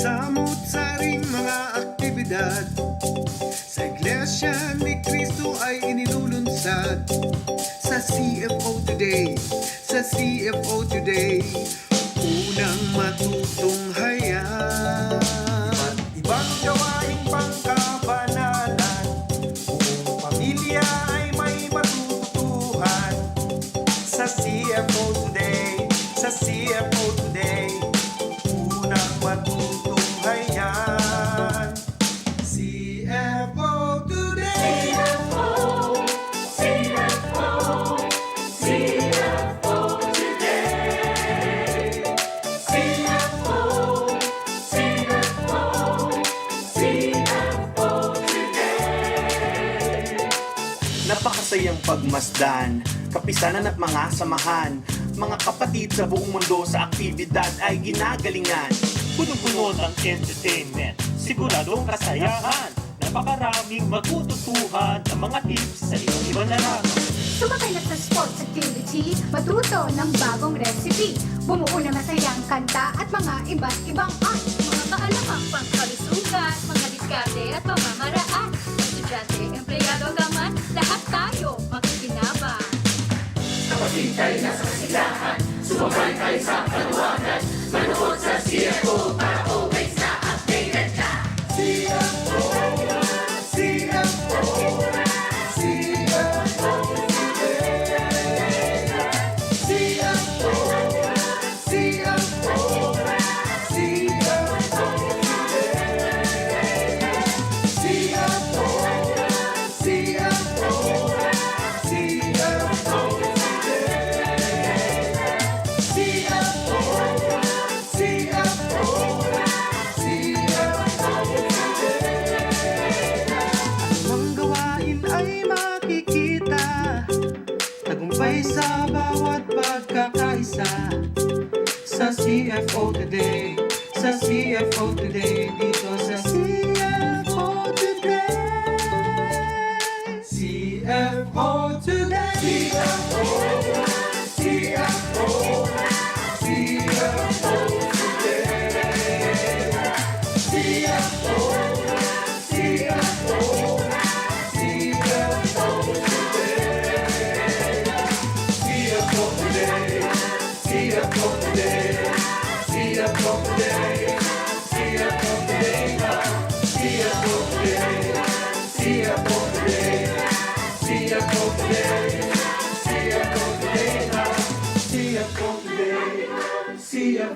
Samut-saring mga aktibidad Sa Iglesia ni Cristo ay inilulunsad Sa CFO Today Sa CFO Today Unang matutong pagmasdan, kapisanan at mga samahan Mga kapatid sa buong mundo sa aktibidad ay ginagalingan Punong-puno ng entertainment, siguradong kasayahan. Napakaraming matututuhan ng mga tips sa iyong ibang larangan. Sumakay na sa sports activity, matuto ng bagong recipe, bumuo na masayang kanta at mga iba't ibang art. Mga kaalamang pangkalusugan, mga diskarte at pamamaraan. Estudyante, empleyado gaman, lahat tayo makikinabang. Anumang ay makikita. Tagumpay sa bawat pagkakaisa. Sa CFO Today Sa CFO Today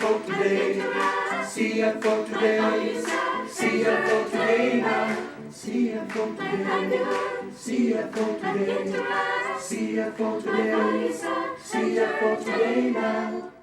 CFO today, CFO today, CFO today now. CFO today, CFO today, CFO today, CFO today now.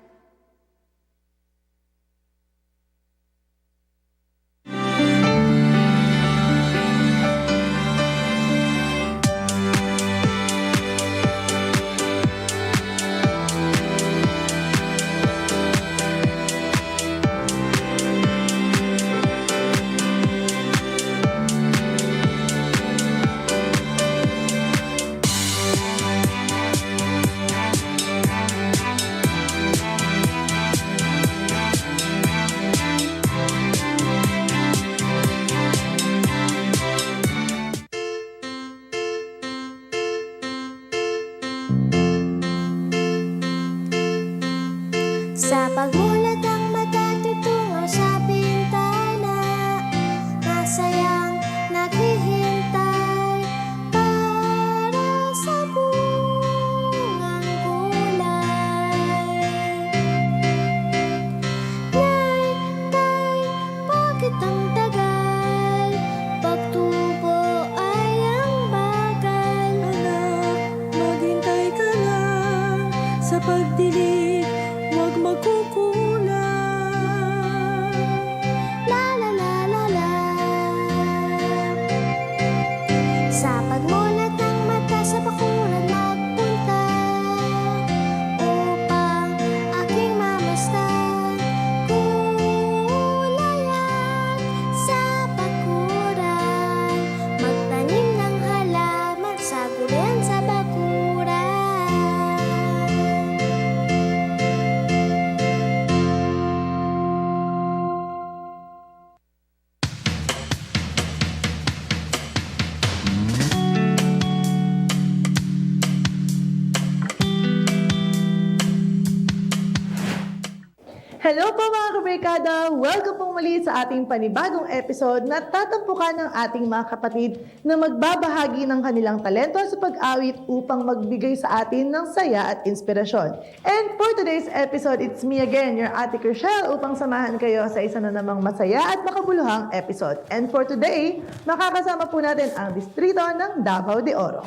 Muli sa ating panibagong episode na tatampukan ng ating mga kapatid na magbabahagi ng kanilang talento sa pag-awit upang magbigay sa atin ng saya at inspirasyon. And for today's episode, it's me again, your Ate Rochelle, upang samahan kayo sa isa na namang masaya at makabuluhang episode. And for today, makakasama po natin ang distrito ng Davao de Oro.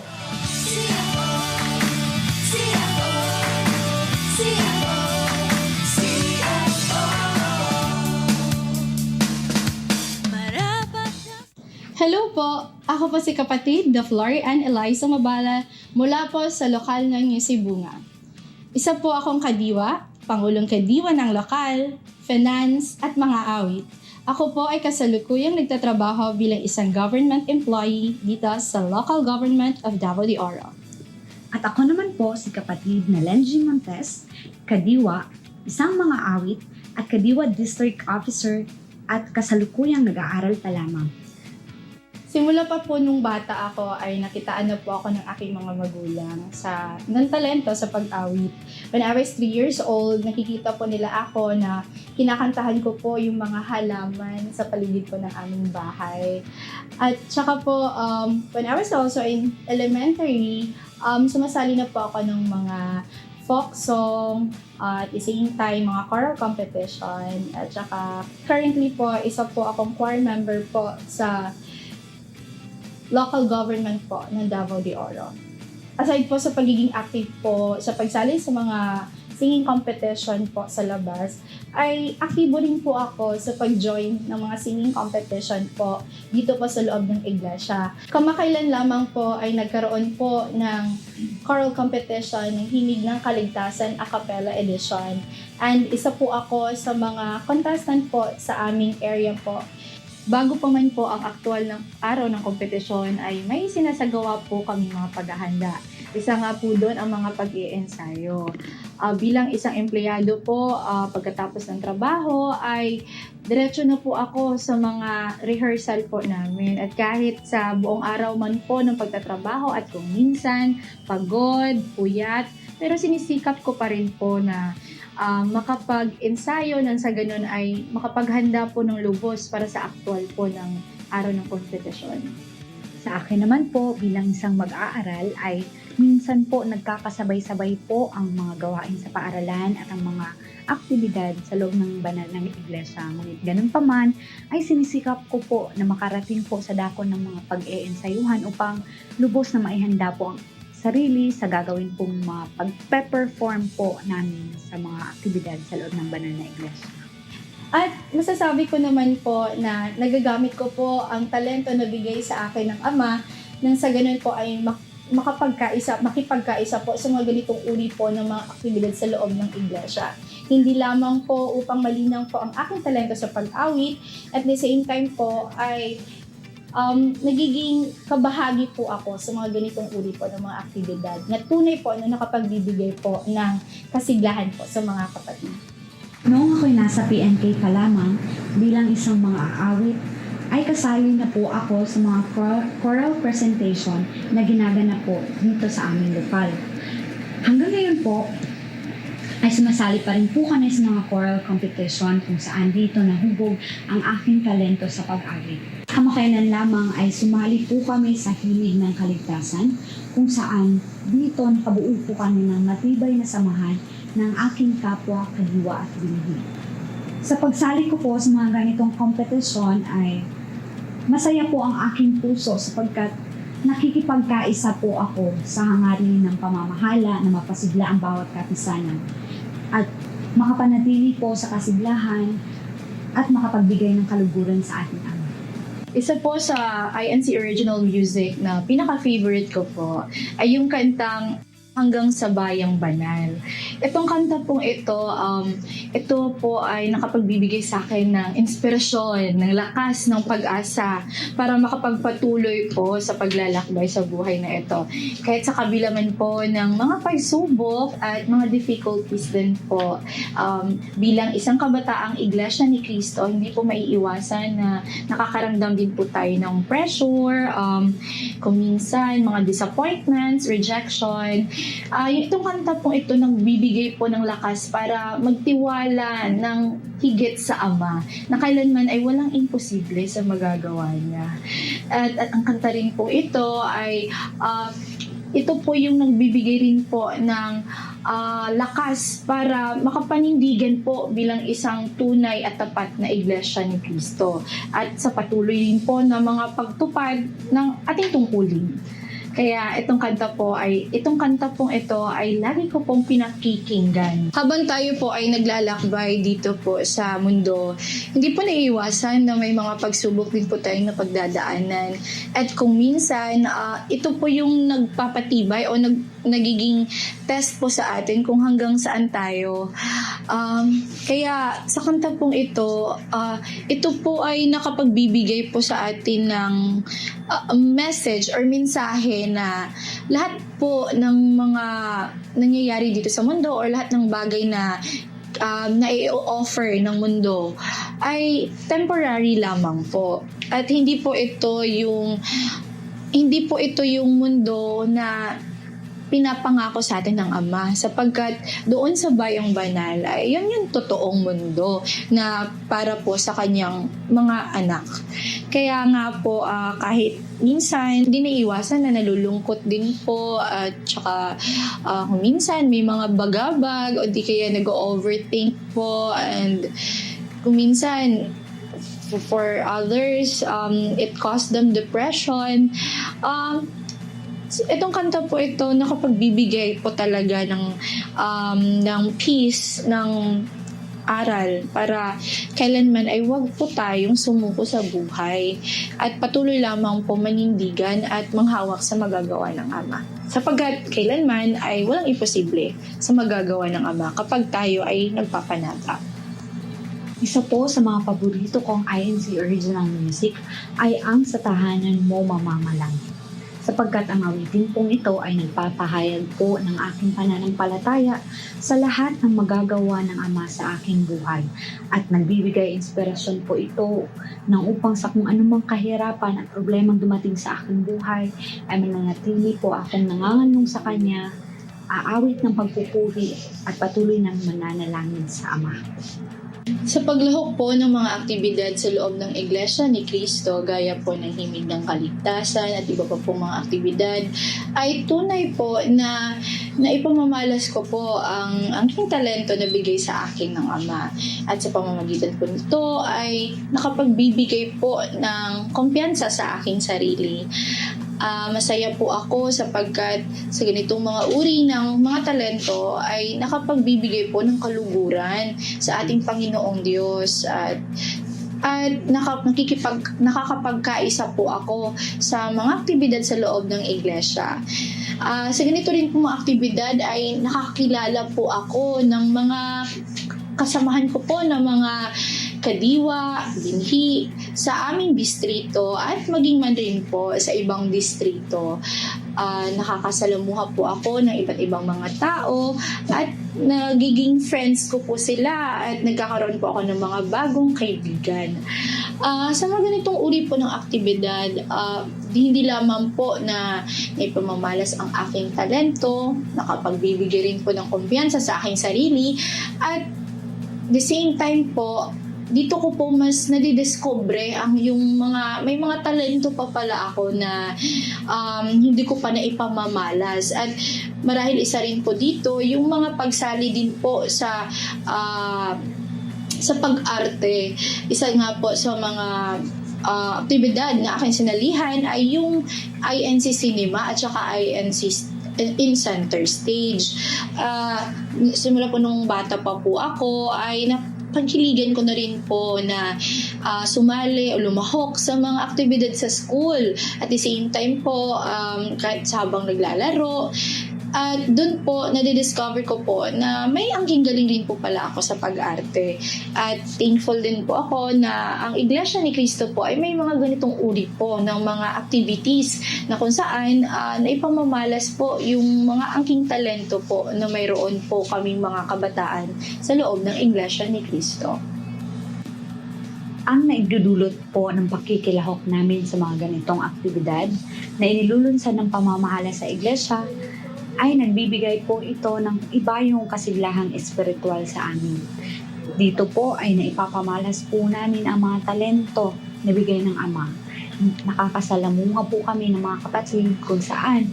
Hello po! Ako po si kapatid, the Flory Ann Eliza Mabala, mula po sa lokal ng New Sibunga. Isa po akong kadiwa, pangulong kadiwa ng lokal, finance, at mga awit. Ako po ay kasalukuyang nagtatrabaho bilang isang government employee dito sa local government of Davao de Oro. At ako naman po si kapatid na Lenji Montes, kadiwa, isang mga awit, at kadiwa district officer at kasalukuyang nag-aaral pa lamang. Simula pa po nung bata ako ay nakitaan na po ako ng aking mga magulang sa ng talento sa pag-awit. When I was 3 years old, nakikita po nila ako na kinakantahan ko po yung mga halaman sa paligid po ng aming bahay. At saka po, um, when I was also in elementary, um, sumasali na po ako ng mga folk song, at the same time, mga choral competition. At saka, currently po, isa po akong choir member po sa local government po ng Davao de Oro. Aside po sa pagiging active po sa pagsali sa mga singing competition po sa labas, ay aktibo rin po ako sa pag-join ng mga singing competition po dito po sa loob ng iglesia. Kamakailan lamang po ay nagkaroon po ng choral competition ng Himig ng Kaligtasan a cappella edition. And isa po ako sa mga contestant po sa aming area po Bago pa man po ang aktual ng araw ng kompetisyon ay may sinasagawa po kami mga paghahanda. Isa nga po doon ang mga pag iensayo Ah, bilang isang empleyado po, ah, pagkatapos ng trabaho ay diretso na po ako sa mga rehearsal po namin. At kahit sa buong araw man po ng pagtatrabaho at kung minsan pagod, puyat, pero sinisikap ko pa rin po na ah, makapag-ensayo nang sa ganun ay makapaghanda po ng lubos para sa actual po ng araw ng kompetisyon. Sa akin naman po, bilang isang mag-aaral, ay minsan po nagkakasabay-sabay po ang mga gawain sa paaralan at ang mga aktibidad sa loob ng banal ng iglesia. Ngunit ganun pa man, ay sinisikap ko po na makarating po sa dako ng mga pag-eensayuhan upang lubos na maihanda po ang sarili sa gagawin pong mga pag-perform po namin sa mga aktibidad sa loob ng banal na iglesia. At masasabi ko naman po na nagagamit ko po ang talento na bigay sa akin ng ama nang sa ganun po ay mak- makapagkaisa, makipagkaisa po sa mga ganitong uri po ng mga aktibidad sa loob ng iglesia. Hindi lamang po upang malinaw po ang aking talento sa pag-awit at the same time po ay um, nagiging kabahagi po ako sa mga ganitong uri po ng mga aktibidad na tunay po na nakapagbibigay po ng kasiglahan po sa mga kapatid. Noong ako'y nasa PNK pa lamang, bilang isang mga aawit, ay kasali na po ako sa mga chor- choral presentation na ginaganap po dito sa aming lokal. Hanggang ngayon po, ay sumasali pa rin po kami sa mga choral competition kung saan dito nahubog ang aking talento sa pag-awit. Kamakailan lamang ay sumali po kami sa Hilig ng Kaligtasan kung saan dito nakabuo po kami ng matibay na samahan ng aking kapwa kadiwa at binhi. Sa pagsali ko po sa mga ganitong kompetisyon ay masaya po ang aking puso sapagkat nakikipagkaisa po ako sa hangarin ng pamamahala na mapasigla ang bawat kapisanan at makapanatili po sa kasiglahan at makapagbigay ng kaluguran sa ating ama. Isa po sa INC Original Music na pinaka-favorite ko po ay yung kantang Hanggang sa Bayang Banal. Itong kanta pong ito, um, ito po ay nakapagbibigay sa akin ng inspirasyon, ng lakas, ng pag-asa para makapagpatuloy po sa paglalakbay sa buhay na ito. Kahit sa kabila man po ng mga pagsubok at mga difficulties din po, um, bilang isang kabataang iglesia ni Cristo, hindi po maiiwasan na nakakaramdam din po tayo ng pressure, um, kung minsan mga disappointments, rejection, Yung itong kanta pong ito nagbibigay po ng lakas para magtiwala ng higit sa Ama na kailanman ay walang imposible sa magagawa niya. At, at ang kanta rin po ito ay ah, ito po yung nagbibigay rin po ng ah, lakas para makapanindigan po bilang isang tunay at tapat na iglesia ni Kristo at sa patuloy din po na mga pagtupad ng ating tungkulin. Kaya itong kanta po ay, itong kanta pong ito ay lagi ko pong pinakikinggan. Habang tayo po ay naglalakbay dito po sa mundo, hindi po naiiwasan na may mga pagsubok din po tayong napagdadaanan. At kung minsan, ah, ito po yung nagpapatibay o nag, nagiging test po sa atin kung hanggang saan tayo. Um, kaya sa kanta pong ito, ah, ito po ay nakapagbibigay po sa atin ng uh, message or mensahe na lahat po ng mga nangyayari dito sa mundo or lahat ng bagay na um, na i-offer ng mundo ay temporary lamang po. At hindi po ito yung hindi po ito yung mundo na pinapangako sa atin ng Ama sapagkat doon sa bayang banal ay yun yung totoong mundo na para po sa kanyang mga anak. Kaya nga po ah, kahit minsan hindi naiiwasan na nalulungkot din po at saka ah, kung minsan may mga bagabag o di kaya nag-overthink po and kung minsan for others um, it caused them depression um, So, itong kanta po ito nakapagbibigay po talaga ng um, ng peace, ng aral para kailanman ay wag po tayong sumuko sa buhay at patuloy lamang po manindigan at manghawak sa magagawa ng Ama. Sapagkat kailanman ay walang imposible sa magagawa ng Ama kapag tayo ay nagpapanata. Isa po sa mga paborito kong INC original music ay ang Sa Tahanan Mo Mamamalang. Sapagkat ang awitin pong ito ay nagpapahayag po ng aking pananampalataya sa lahat ng magagawa ng Ama sa aking buhay. At nagbibigay inspirasyon po ito ng upang sa kung anumang kahirapan at problemang dumating sa aking buhay ay mananatili po akong nanganganong sa Kanya, aawit ng pagpupuri at patuloy ng mananalangin sa Ama. Sa paglahok po ng mga aktibidad sa loob ng Iglesia ni Cristo, gaya po ng himig ng kaligtasan at iba pa po mga aktibidad, ay tunay po na na ipamamalas ko po ang aking talento na bigay sa akin ng Ama. At sa pamamagitan po nito ay nakapagbibigay po ng kumpiyansa sa aking sarili. Ah, masaya po ako sapagkat sa ganitong mga uri ng mga talento ay nakapagbibigay po ng kaluguran sa ating Panginoong Diyos at at naka, nakikipag, nakakapagkaisa po ako sa mga aktibidad sa loob ng iglesia. Ah, sa ganito rin po mga aktibidad ay nakakilala po ako ng mga kasamahan ko po ng mga kadiwa, binhi sa aming distrito at maging man rin po sa ibang distrito. Ah, nakakasalamuha po ako ng iba't ibang mga tao at nagiging friends ko po sila at nagkakaroon po ako ng mga bagong kaibigan. Ah, sa mga ganitong uri po ng aktibidad, di- hindi lamang po na naipamamalas ang aking talento, nakapagbibigay rin po ng kumpiyansa sa aking sarili, at the same time po, dito ko po mas nadidiscover ang yung mga, may mga talento pa pala ako na um, hindi ko pa naipamamalas. At marahil isa rin po dito, yung mga pagsali din po sa ah, sa pag-arte. Isa nga po sa mga ah, aktibidad na aking sinalihan ay yung INC Cinema at saka INC in center stage. Ah, simula po nung bata pa po ako ay napagkiligan ko na rin po na ah, sumali o lumahok sa mga aktibidad sa school. At the same time po, um, kahit sa habang naglalaro, at doon po, nadidiscover ko po na may angking galing rin po pala ako sa pag-arte. At thankful din po ako na ang Iglesia ni Cristo po ay may mga ganitong uri po ng mga activities na kung saan ah, naipamamalas po yung mga angking talento po na mayroon po kaming mga kabataan sa loob ng Iglesia ni Cristo. ang naidudulot po ng pakikilahok namin sa mga ganitong aktibidad na inilulunsan ng pamamahala sa iglesia ay nagbibigay po ito ng iba yung kasiglahang espiritual sa amin. Dito po ay naipapamalas po namin ang mga talento na bigay ng Ama. Nakakasalamunga po kami ng mga kapatid kung saan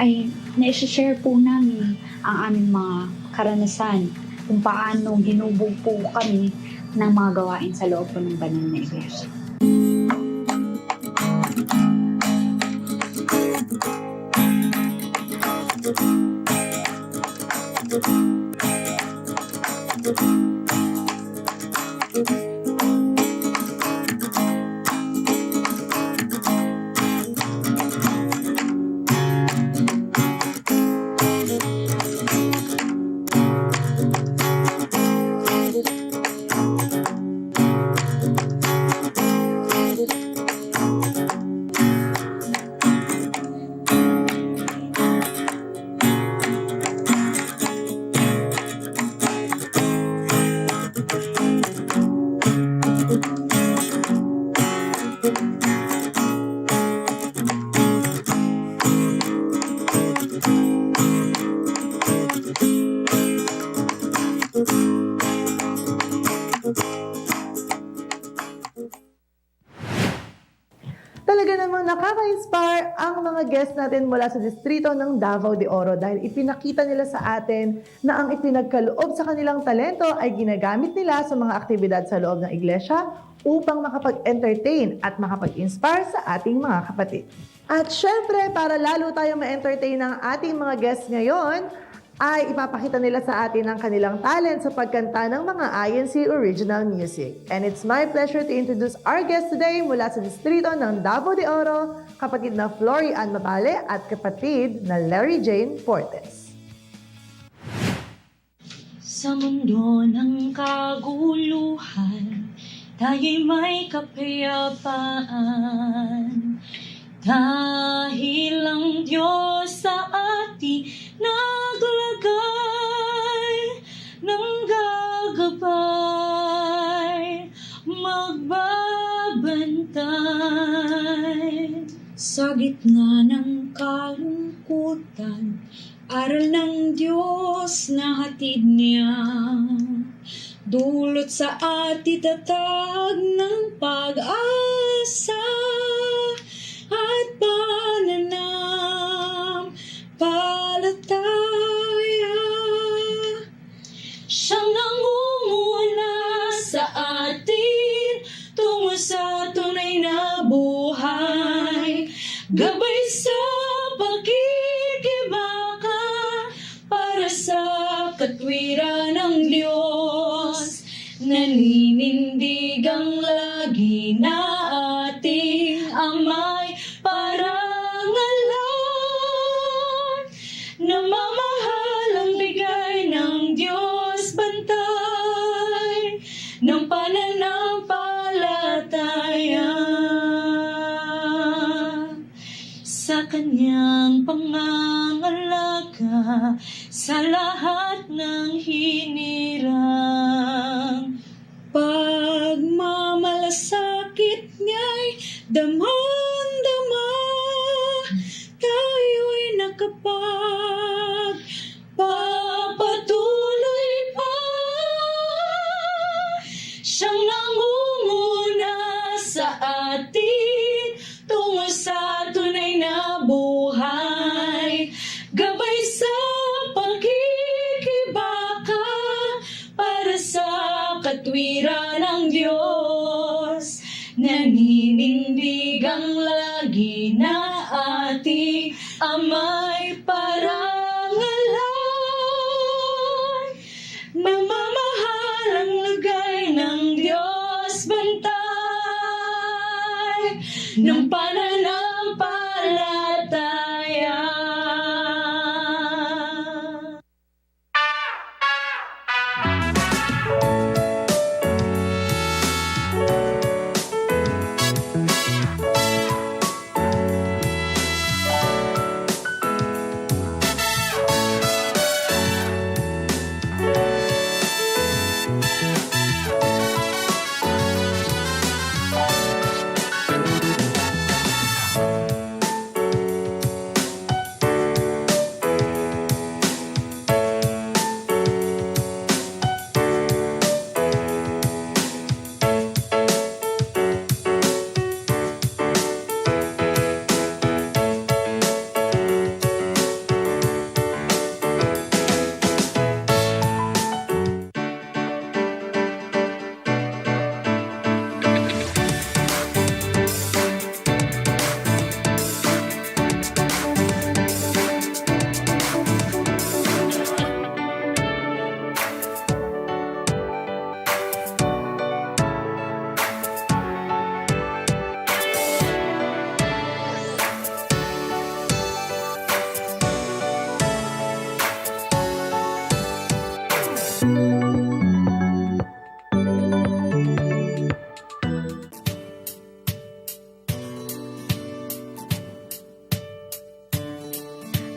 ay na-share po namin ang aming mga karanasan kung paano ginubog po kami ng mga gawain sa loob po ng banal na iglesia. Mga guests natin mula sa distrito ng Davao de Oro dahil ipinakita nila sa atin na ang ipinagkaloob sa kanilang talento ay ginagamit nila sa mga aktibidad sa loob ng iglesia upang makapag-entertain at makapag-inspire sa ating mga kapatid. At syempre, para lalo tayong ma-entertain ng ating mga guests ngayon, ay ipapakita nila sa atin ang kanilang talent sa pagkanta ng mga INC original music. And it's my pleasure to introduce our guest today mula sa distrito ng Davao de Oro, kapatid na Flory Ann Mabale at kapatid na Larry Jane Fortes. Sa mundo ng kaguluhan, tayo'y may kapayapaan. Dahil ang Diyos sa atin naglagay ng gagabay, magbabantay. Sa gitna ng kalungkutan, aral ng Diyos na hatid niya. Dulot sa atin tatag ng pag-asa ng pananampalataya.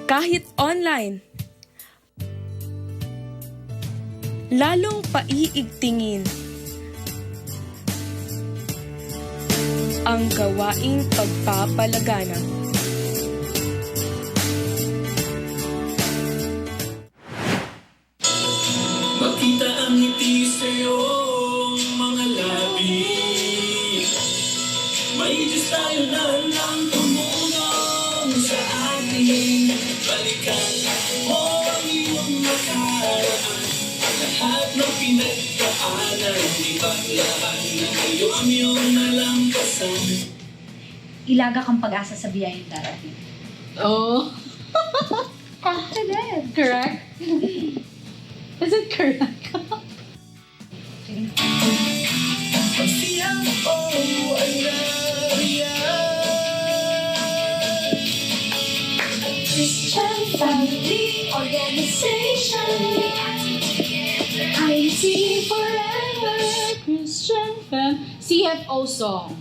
Kahit online. Lalong paiigtingin ang gawaing pagpapalagana. Ang iyong nalampasan Ilaga kang pag-asa sa biyayang darating. Oh. Confident. Correct? Is it correct? CFO song.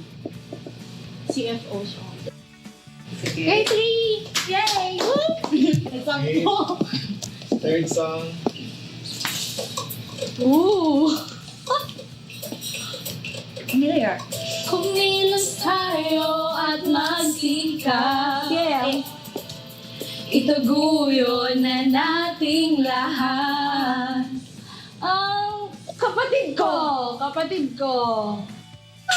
CFO song. Okay, three! Yay! Eksakto! Third song. Ooh! Familiar. Kumilos tayo at magsikap Yeah! Ituguyo na nating lahat Ang kapatid ko! Kapatid ko!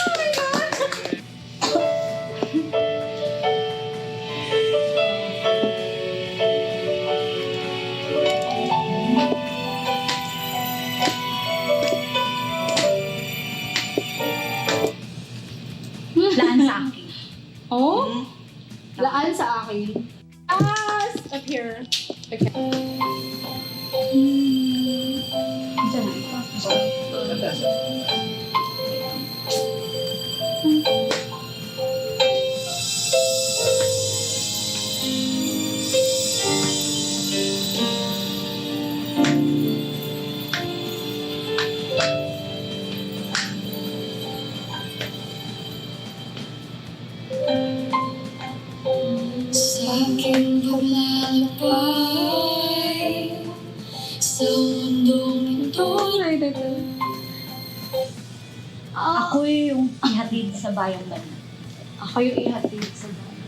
Laan sa akin. Oh? Laan sa akin. Yes! Up here. Okay. Diyan Ako yung ihatid sa bayan.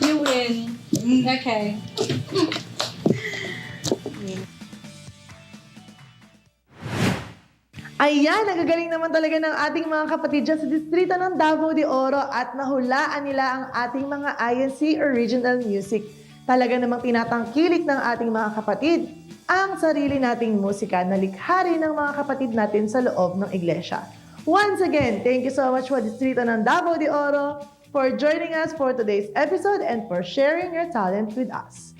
You win. Okay. Ayan, nagagaling naman talaga ng ating mga kapatid dyan sa distrito ng Davao de Oro at nahulaan nila ang ating mga INC Original Music. Talaga namang tinatangkilik ng ating mga kapatid ang sarili nating musika na likha rin ng mga kapatid natin sa loob ng iglesia. Once again, thank you so much for Distrito ng Davao de Oro for joining us for today's episode and for sharing your talent with us.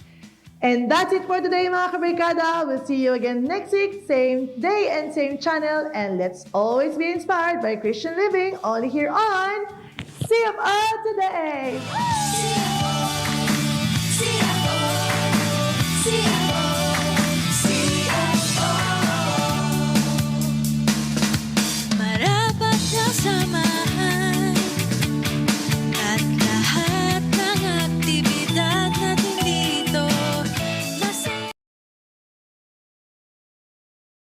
And that's it for today, mga kabarkada. We'll see you again next week, same day and same channel. And let's always be inspired by Christian living only here on Up Today.